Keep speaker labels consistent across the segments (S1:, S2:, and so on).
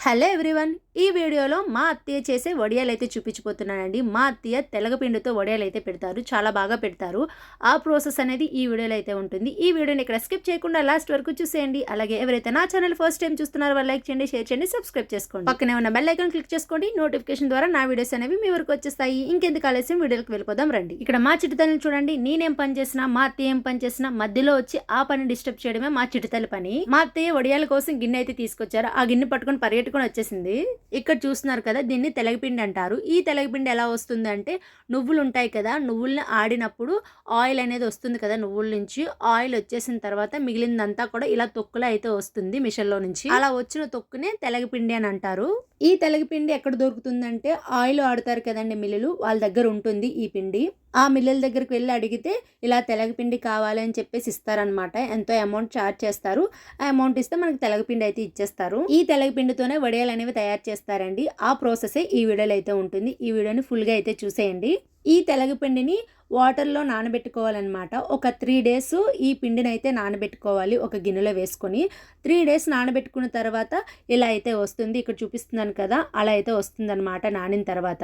S1: Hello everyone ఈ వీడియోలో మా అత్తయ్య చేసే వడియాలు అయితే చూపించిపోతున్నానండి. మా అత్తయ్య తెలగపిండితో వడియాలు అయితే పెడతారు చాలా బాగా పెడతారు. ఆ ప్రాసెస్ అనేది ఈ వీడియోలో అయితే ఉంటుంది. ఈ వీడియోని ఇక్కడ స్కిప్ చేయకుండా లాస్ట్ వరకు చూసేయండి. అలాగే ఎవరైతే నా ఛానల్ ఫస్ట్ టైం చూస్తున్నారో వాళ్ళు లైక్ చేయండి షేర్ చేయండి సబ్స్క్రైబ్ చేసుకోండి. పక్కనే ఉన్న బెల్ ఐకాన్ క్లిక్ చేసుకోండి. నోటిఫికేషన్ ద్వారా నా వీడియోస్ అనేవి మీ వరకు వచ్చేస్తాయి. ఇంకెందుకు ఆలస్యం? వీడియోకి వెళ్ళిపోదాం రండి. ఇక్కడ మా చిటితల్ని చూడండి. నేనేం పని చేసినా మా అత్తయ్య ఏం పని చేసినా మధ్యలో వచ్చి ఆ పని డిస్టర్బ్ చేయడమే మా చిటితల్లి పని. మా అత్తయ్య వడియాల కోసం గిన్నె అయితే తీసుకొచ్చారు. ఆ గిన్నె పట్టుకొని పరిగెట్టుకొని వచ్చేసింది. ఇక్కడ చూస్తున్నారు కదా దీన్ని తెలగపిండి అంటారు. ఈ తెలగపిండి ఎలా వస్తుంది అంటే నువ్వులు ఉంటాయి కదా నువ్వుల్ని ఆడినప్పుడు ఆయిల్ అనేది వస్తుంది కదా నువ్వుల నుంచి. ఆయిల్ వచ్చేసిన తర్వాత మిగిలిందంతా కూడా ఇలా తొక్కులో అయితే వస్తుంది మిషన్లో నుంచి. అలా వచ్చిన తొక్కునే తెలగపిండి అని అంటారు. ఈ తెలగపిండి ఎక్కడ దొరుకుతుందంటే ఆయిల్ ఆడుతారు కదండి మిల్లులు వాళ్ళ దగ్గర ఉంటుంది ఈ పిండి. ఆ మిల్లుల దగ్గరికి వెళ్ళి అడిగితే ఇలా తెలగపిండి కావాలని చెప్పేసి ఇస్తారనమాట ఎంతో అమౌంట్ ఛార్జ్ చేస్తారు. ఆ అమౌంట్ ఇస్తే మనకి తెలగపిండి అయితే ఇచ్చేస్తారు. ఈ తెలగపిండితోనే వడియాలు అనేవి తయారు చేస్తారండి. ఆ ప్రాసెసే ఈ వీడియోలో అయితే ఉంటుంది. ఈ వీడియోని ఫుల్గా అయితే చూసేయండి. ఈ తెలగపిండిని వాటర్లో నానబెట్టుకోవాలన్నమాట. ఒక త్రీ డేస్ ఈ పిండిని అయితే నానబెట్టుకోవాలి ఒక గిన్నెలో వేసుకొని. త్రీ డేస్ నానబెట్టుకున్న తర్వాత ఇలా అయితే వస్తుంది. ఇక్కడ చూపిస్తున్నాను కదా అలా అయితే వస్తుందన్నమాట నానిన తర్వాత.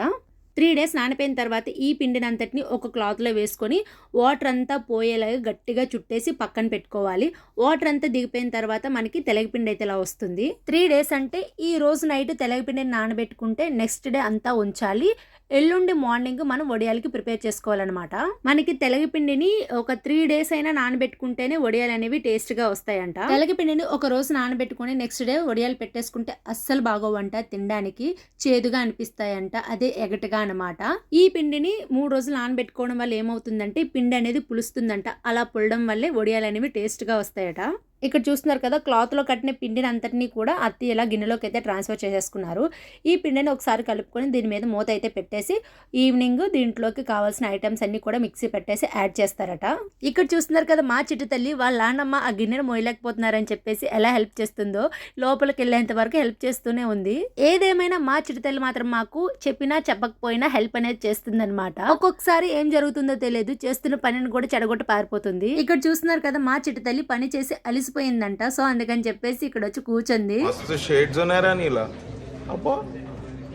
S1: త్రీ డేస్ నానిపోయిన తర్వాత ఈ పిండిని అంతటిని ఒక క్లాత్లో వేసుకొని వాటర్ అంతా పోయేలాగా గట్టిగా చుట్టేసి పక్కన పెట్టుకోవాలి. వాటర్ అంతా దిగిపోయిన తర్వాత మనకి తెలగపిండి అయితే ఇలా వస్తుంది. త్రీ డేస్ అంటే ఈ రోజు నైట్ తెలగపిండిని నానబెట్టుకుంటే నెక్స్ట్ డే అంతా ఉంచాలి. ఎల్లుండి మార్నింగ్ మనం వడియాలకి ప్రిపేర్ చేసుకోవాలన్నమాట. మనకి తెలగపిండిని ఒక త్రీ డేస్ అయినా నానబెట్టుకుంటేనే వడియాలు అనేవి టేస్ట్గా వస్తాయంట. తెలగపిండిని ఒక రోజు నానబెట్టుకుని నెక్స్ట్ డే వడియాలు పెట్టేసుకుంటే అస్సలు బాగోవంట తినడానికి. చేదుగా అనిపిస్తాయంట. అదే ఎగటగా అనమాట. ఈ పిండిని మూడు రోజులు నానబెట్టుకోవడం వల్ల ఏమవుతుందంటే పిండి అనేది పులుస్తుందంట. అలా పుల్లడం వల్లే వడియాలు అనేవి టేస్ట్గా వస్తాయట. ఇక్కడ చూస్తున్నారు కదా క్లాత్లో కట్టిన పిండిని అంతటినీ కూడా అత్తి ఇలా గిన్నెలోకి అయితే ట్రాన్స్ఫర్ చేసేసుకున్నారు. ఈ పిండిని ఒకసారి కలుపుకొని దీని మీద మూత అయితే పెట్టేసి ఈవినింగ్ దీంట్లోకి కావాల్సిన ఐటమ్స్ అన్నీ కూడా మిక్సీ పెట్టేసి యాడ్ చేస్తారట. ఇక్కడ చూస్తున్నారు కదా మా చిట్టు తల్లి వాళ్ళ నాన్నమ్మ ఆ గిన్నెను మోయలేకపోతున్నారని చెప్పేసి ఎలా హెల్ప్ చేస్తుందో లోపలికి వెళ్ళేంత వరకు హెల్ప్ చేస్తూనే ఉంది. ఏదేమైనా మా చిట్టు తల్లి మాత్రం మాకు చెప్పినా చెప్పకపోయినా హెల్ప్ అనేది చేస్తుందనమాట ఒక్కొక్కసారి ఏం జరుగుతుందో తెలియదు చేస్తున్న పనిని కూడా చెడగొట్ట పారిపోతుంది. ఇక్కడ చూస్తున్నారు కదా మా చిట్టు తల్లి పని చేసి తెలిసిపోయిందంట సో అందుకని చెప్పేసి ఇక్కడ వచ్చి కూర్చుంది
S2: షేడ్స్ ఉన్నారా నీలా. అబ్బో.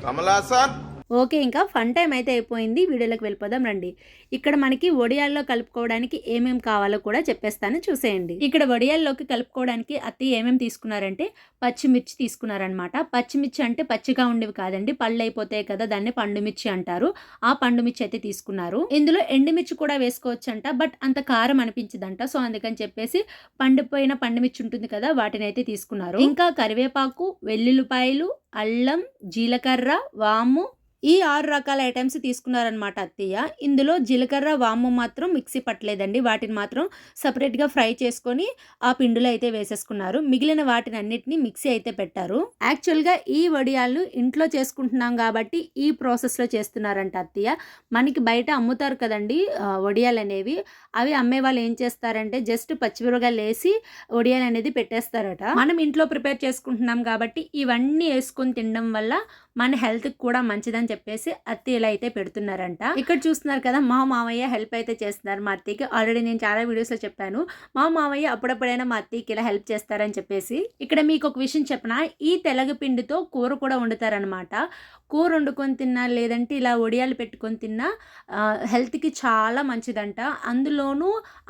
S2: కమలాసన్
S1: ఓకే ఇంకా ఫన్ టైం అయితే అయిపోయింది. వీడియోలోకి వెళ్ళిపోదాం రండి. ఇక్కడ మనకి వడియాల్లో కలుపుకోవడానికి ఏమేం కావాలో కూడా చెప్పేస్తాను చూసేయండి. ఇక్కడ వడియాల్లోకి కలుపుకోవడానికి అత్తి ఏమేమి తీసుకున్నారంటే పచ్చిమిర్చి తీసుకున్నారనమాట పచ్చిమిర్చి అంటే పచ్చిగా ఉండేవి కాదండి పళ్ళు అయిపోతాయి కదా దాన్ని పండుమిర్చి అంటారు. ఆ పండుమిర్చి అయితే తీసుకున్నారు. ఇందులో ఎండుమిర్చి కూడా వేసుకోవచ్చంట బట్ అంత కారం అనిపించదంట. సో అందుకని చెప్పేసి పండిపోయిన పండుమిర్చి ఉంటుంది కదా వాటిని అయితే తీసుకున్నారు. ఇంకా కరివేపాకు వెల్లుల్లిపాయలు అల్లం జీలకర్ర వాము ఈ ఆరు రకాల ఐటమ్స్ తీసుకున్నారనమాట అత్తయ్య. ఇందులో జీలకర్ర వాము మాత్రం మిక్సీ పట్టలేదండి. వాటిని మాత్రం సపరేట్గా ఫ్రై చేసుకొని ఆ పిండిలో అయితే వేసేసుకున్నారు. మిగిలిన వాటిని అన్నిటిని మిక్సీ అయితే పెట్టారు. యాక్చువల్గా ఈ వడియాలు ఇంట్లో చేసుకుంటున్నాం కాబట్టి ఈ ప్రాసెస్లో చేస్తున్నారంట అత్తయ్య. మనకి బయట అమ్ముతారు కదండి వడియాలు అనేవి. అవి అమ్మే వాళ్ళు ఏం చేస్తారంటే జస్ట్ పచ్చిమిరపకాయలు వేసి వడియాలు అనేది పెట్టేస్తారట. మనం ఇంట్లో ప్రిపేర్ చేసుకుంటున్నాం కాబట్టి ఇవన్నీ వేసుకొని తినడం వల్ల మన హెల్త్ కూడా మంచిదని చెప్పేసి అత్తి ఇలా అయితే పెడుతున్నారంట. ఇక్కడ చూస్తున్నారు కదా మా మామయ్య హెల్ప్ అయితే చేస్తున్నారు మా అత్తయ్యకి. ఆల్రెడీ నేను చాలా వీడియోస్లో చెప్పాను. మా మామయ్య అప్పుడప్పుడైనా మా అత్తయ్యకి ఇలా హెల్ప్ చేస్తారని చెప్పేసి. ఇక్కడ మీకు ఒక విషయం చెప్పిన? ఈ తెలగ పిండితో కూర కూడా వండుతారనమాట కూర వండుకొని తిన్నా లేదంటే ఇలా ఒడియాలు పెట్టుకొని తిన్నా హెల్త్కి చాలా మంచిదంట. అందులోనూ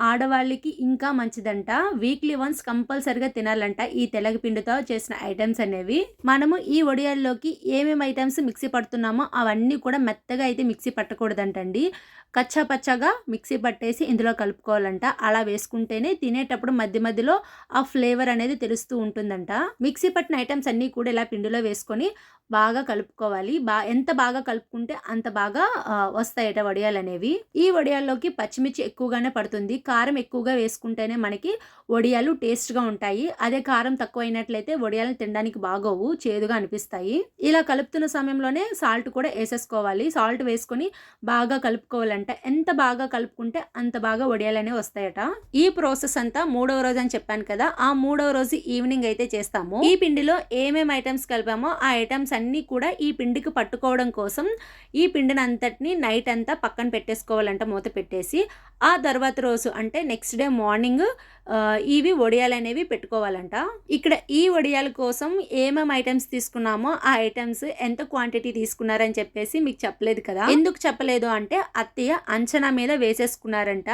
S1: ఆడవాళ్ళకి ఇంకా మంచిదంట. వీక్లీ వన్స్ కంపల్సరిగా తినాలంట ఈ తెలగ పిండితో చేసిన ఐటమ్స్ అనేవి. మనము ఈ ఒడియాల్లోకి ఏమేమి ఐటమ్స్ మిక్సీ పడుతున్నామో అవన్నీ కూడా మెత్తగా అయితే మిక్సీ పట్టకూడదంటండి. కచ్చా పచ్చగా మిక్సీ పట్టేసి ఇందులో కలుపుకోవాలంట. అలా వేసుకుంటేనే తినేటప్పుడు మధ్య మధ్యలో ఆ ఫ్లేవర్ అనేది తెలుస్తూ ఉంటుందంట. మిక్సీ పట్టిన ఐటమ్స్ అన్నీ కూడా ఇలా పిండిలో వేసుకొని బాగా కలుపుకోవాలి. బా ఎంత బాగా కలుపుకుంటే అంత బాగా వస్తాయట వడియాలు అనేవి. ఈ వడియాల్లోకి పచ్చిమిర్చి ఎక్కువగానే పడుతుంది. కారం ఎక్కువగా వేసుకుంటేనే మనకి వడియాలు టేస్ట్గా ఉంటాయి. అదే కారం తక్కువ అయినట్లయితే వడియాలను తినడానికి బాగోవు చేదుగా అనిపిస్తాయి. ఇలా కలుపుతున్న సమయంలోనే సాల్ట్ కూడా కూడా వేసేసుకోవాలి. సాల్ట్ వేసుకొని బాగా కలుపుకోవాలంట. ఎంత బాగా కలుపుకుంటే అంత బాగా వడియాలనే వస్తాయట. ఈ ప్రాసెస్ అంతా మూడవ రోజు అని చెప్పాను కదా ఆ మూడవ రోజు ఈవినింగ్ అయితే చేస్తాము. ఈ పిండిలో ఏమేమి ఐటమ్స్ కలిపామో ఆ ఐటమ్స్ అన్నీ కూడా ఈ పిండికి పట్టుకోవడం కోసం ఈ పిండిని అంతటిని నైట్ అంతా పక్కన పెట్టేసుకోవాలంట మూత పెట్టేసి. ఆ తర్వాత రోజు అంటే నెక్స్ట్ డే మార్నింగ్ ఇవి వడియాలు అనేవి పెట్టుకోవాలంట. ఇక్కడ ఈ వడియాల కోసం ఏమేమి ఐటమ్స్ తీసుకున్నామో ఆ ఐటమ్స్ ఎంత క్వాంటిటీ తీసుకున్నారని చెప్పేసి మీకు చెప్పలేదు కదా. ఎందుకు చెప్పలేదు అంటే అత్తయ్య అంచనా మీద వేసేసుకున్నారంట.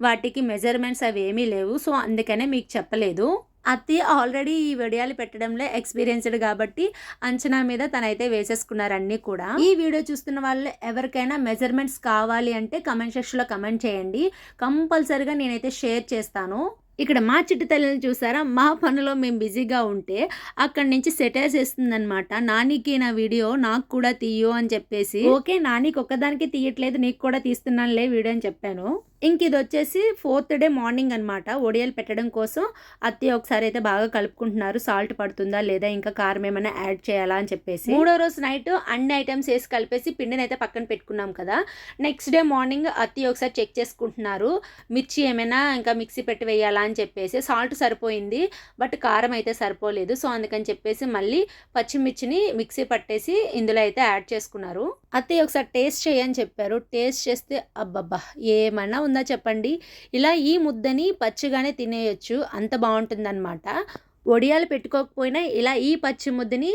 S1: వాటికి మెజర్మెంట్స్ అవి ఏమీ లేవు. సో అందుకనే మీకు చెప్పలేదు. అత్తయ్య ఆల్రెడీ ఈ వడియాలు పెట్టడంలో ఎక్స్పీరియన్స్డ్ కాబట్టి అంచనా మీద తనైతే వేసేసుకున్నారు అన్నీ కూడా. ఈ వీడియో చూస్తున్న వాళ్ళు ఎవరికైనా మెజర్మెంట్స్ కావాలి అంటే కమెంట్ సెక్షన్లో కమెంట్ చేయండి. కంపల్సరిగా నేనైతే షేర్ చేస్తాను. ఇక్కడ మా చిట్టు తల్లిని చూసారా? మా పనిలో మేము బిజీగా ఉంటే అక్కడి నుంచి సెటైర్స్ వేస్తుందనమాట నానికి నా వీడియో నాకు కూడా తీయు అని చెప్పేసి. ఓకే నానికి ఒక్కదానికి తీయట్లేదు నీకు కూడా తీస్తున్నానులే వీడియో అని చెప్పాను. ఇంక ఇది వచ్చేసి ఫోర్త్ డే మార్నింగ్ అనమాట ఒడియాలు పెట్టడం కోసం అత్తయ్య ఒకసారి అయితే బాగా కలుపుకుంటున్నారు. సాల్ట్ పడుతుందా లేదా ఇంకా కారం ఏమైనా యాడ్ చేయాలా అని చెప్పేసి. మూడో రోజు నైట్ అన్ని ఐటమ్స్ వేసి కలిపేసి పిండిని అయితే పక్కన పెట్టుకున్నాం కదా. నెక్స్ట్ డే మార్నింగ్ అత్తయ్య ఒకసారి చెక్ చేసుకుంటున్నారు. మిర్చి ఏమైనా ఇంకా మిక్సీ పెట్టి వేయాలా అని చెప్పేసి. సాల్ట్ సరిపోయింది బట్ కారం అయితే సరిపోలేదు. సో అందుకని చెప్పేసి మళ్ళీ పచ్చిమిర్చిని మిక్సీ పట్టేసి ఇందులో అయితే యాడ్ చేసుకున్నారు. అత్తయ్య ఒకసారి టేస్ట్ చేయని చెప్పారు. టేస్ట్ చేస్తే అబ్బబ్బా! ఏమన్నా ఉందా చెప్పండి? ఇలా ఈ ముద్దని పచ్చిగానే తినేయొచ్చు. అంత బాగుంటుందన్నమాట. వడియాలు పెట్టుకోకపోయినా ఇలా ఈ పచ్చి ముద్దని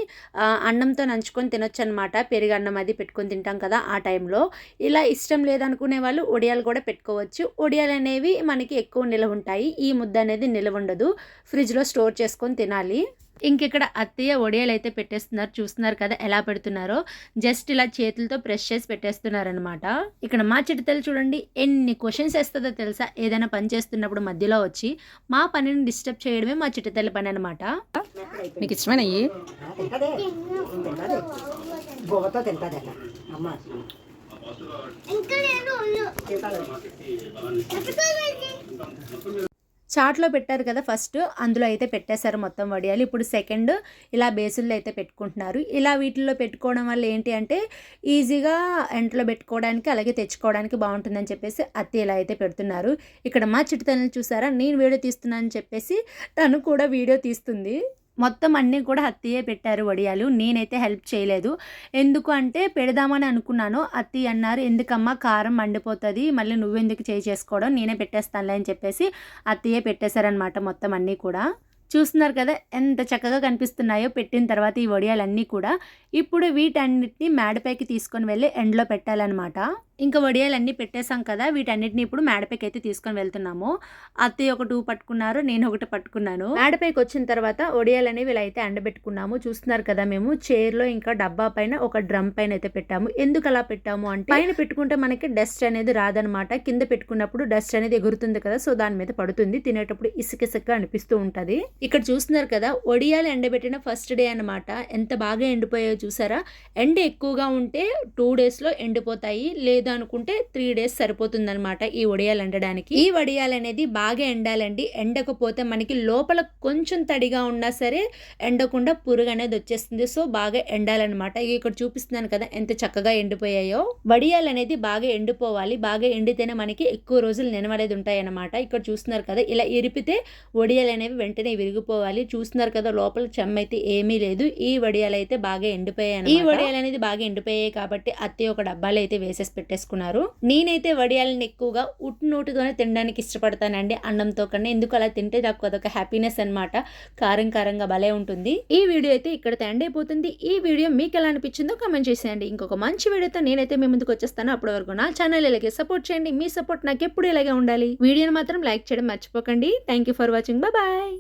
S1: అన్నంతో నంచుకొని తినొచ్చు అనమాట పెరుగన్నం అది పెట్టుకొని తింటాం కదా ఆ టైంలో. ఇలా ఇష్టం లేదనుకునే వాళ్ళు వడియాలు కూడా పెట్టుకోవచ్చు. వడియాలు అనేవి మనకి ఎక్కువ నిలవ ఉంటాయి ఈ ముద్ద అనేది నిలవ ఉండదు ఫ్రిడ్జ్లో స్టోర్ చేసుకొని తినాలి. ఇంకిక్కడ అత్తయ్య వడియాలు అయితే పెట్టేస్తున్నారు. చూస్తున్నారు కదా ఎలా పెడుతున్నారో. జస్ట్ ఇలా చేతులతో ప్రెస్ చేసి పెట్టేస్తున్నారనమాట ఇక్కడ మా చిటితలు చూడండి ఎన్ని క్వశ్చన్స్ వేస్తుందో తెలుసా? ఏదైనా పని చేస్తున్నప్పుడు మధ్యలో వచ్చి మా పనిని డిస్టర్బ్ చేయడమే మా చిటితల్లి పని అనమాట
S3: మీకు ఇష్టమైన
S1: చాట్లో పెట్టారు కదా ఫస్ట్ అందులో అయితే పెట్టేశారు మొత్తం వడియాలు. ఇప్పుడు సెకండ్ ఇలా బేసుల్లో అయితే పెట్టుకుంటున్నారు. ఇలా వీటిల్లో పెట్టుకోవడం వల్ల ఏంటి అంటే ఈజీగా ఎంటలో పెట్టుకోవడానికి అలాగే తెచ్చుకోవడానికి బాగుంటుందని చెప్పేసి అత్తి ఇలా అయితే పెడుతున్నారు. ఇక్కడ మా చిట్టుతల్ని చూసారా? నేను వీడియో తీస్తున్నానని చెప్పేసి తను కూడా వీడియో తీస్తుంది. మొత్తం అన్నీ కూడా అత్తయ్యే పెట్టారు వడియాలు. నేనైతే హెల్ప్ చేయలేదు. ఎందుకు అంటే పెడదామని అనుకున్నాను. అత్తయ్య అన్నారు ఎందుకమ్మా కారం మండిపోతుంది మళ్ళీ నువ్వెందుకు చేయి చేసుకోవడం? నేనే పెట్టేస్తానులే అని చెప్పేసి అత్తయ్యే పెట్టేశారనమాట మొత్తం అన్నీ కూడా. చూస్తున్నారు కదా ఎంత చక్కగా కనిపిస్తున్నాయో పెట్టిన తర్వాత ఈ వడియాలన్నీ కూడా. ఇప్పుడు వీటన్నిటిని మేడపైకి తీసుకొని వెళ్ళి ఎండలో పెట్టాలన్నమాట. ఇంకా వడియాలన్నీ పెట్టేశాం కదా వీటన్నిటిని ఇప్పుడు మేడపైకి అయితే తీసుకొని వెళ్తున్నాము. అత్తయ్య ఒక టూ పట్టుకున్నారు నేను ఒకటి పట్టుకున్నాను. మేడపైకి వచ్చిన తర్వాత వడియాలు అనేవి ఇలా అయితే ఎండబెట్టుకున్నాము. చూస్తున్నారు కదా మేము చైర్లో ఇంకా డబ్బా పైన ఒక డ్రమ్ పైన అయితే పెట్టాము. ఎందుకు అలా పెట్టాము అంటే పైన పెట్టుకుంటే మనకి డస్ట్ అనేది రాదనమాట. కింద పెట్టుకున్నప్పుడు డస్ట్ అనేది ఎగురుతుంది కదా సో దాని మీద పడుతుంది. తినేటప్పుడు ఇసుక అనిపిస్తూ ఉంటుంది. ఇక్కడ చూస్తున్నారు కదా వడియాలు ఎండబెట్టిన ఫస్ట్ డే అన్నమాట. ఎంత బాగా ఎండిపోయాయో చూసారా? ఎండ ఎక్కువగా ఉంటే టూ డేస్లో ఎండిపోతాయి. లేదు అనుకుంటే త్రీ డేస్ సరిపోతుందనమాట ఈ వడియాలు ఎండడానికి. ఈ వడియాలు అనేది బాగా ఎండాలండి. ఎండకపోతే మనకి లోపల కొంచెం తడిగా ఉన్నా సరే ఎండకుండా పురుగు అనేది వచ్చేస్తుంది. సో బాగా ఎండాలన్నమాట. ఇక్కడ చూపిస్తున్నాను కదా ఎంత చక్కగా ఎండిపోయాయో. వడియాలు అనేది బాగా ఎండిపోవాలి. బాగా ఎండితేనే మనకి ఎక్కువ రోజులు నిలవలేదు ఉంటాయి అన్నమాట ఇక్కడ చూస్తున్నారు కదా ఇలా ఇరిపితే వడియాలు అనేవి వెంటనే విరిగిపోవాలి. చూస్తున్నారు కదా లోపల చెమ్మ అయితే ఏమీ లేదు. ఈ వడియాలు అయితే బాగా ఎండిపోయాయి ఈ వడియాలు అనేది బాగా ఎండిపోయాయి కాబట్టి అత్తయ్య ఒక డబ్బాలు అయితే వేసేసి పెట్టేసుకున్నారు నేనైతే వడియాలను ఎక్కువగా ఉట్టు నోటుతోనే తినడానికి ఇష్టపడతానండి అన్నంతో కన్నా. ఎందుకు అలా తింటే నాకు అదొక హ్యాపీనెస్ అన్నమాట. కారం కారంగా భలే ఉంటుంది. ఈ వీడియో అయితే ఇక్కడ ఎండ్ అయిపోతుంది. ఈ వీడియో మీకు ఎలా అనిపించిందో కామెంట్ చేసేయండి. ఇంకొక మంచి వీడియోతో నేనైతే మీ ముందుకు వచ్చేస్తాను. అప్పటి వరకు నా ఛానల్ ఇలాగే సపోర్ట్ చేయండి. మీ సపోర్ట్ నాకు ఎప్పుడు ఇలాగే ఉండాలి. వీడియోని మాత్రం లైక్ చేయడం మర్చిపోకండి. Thank you for watching bye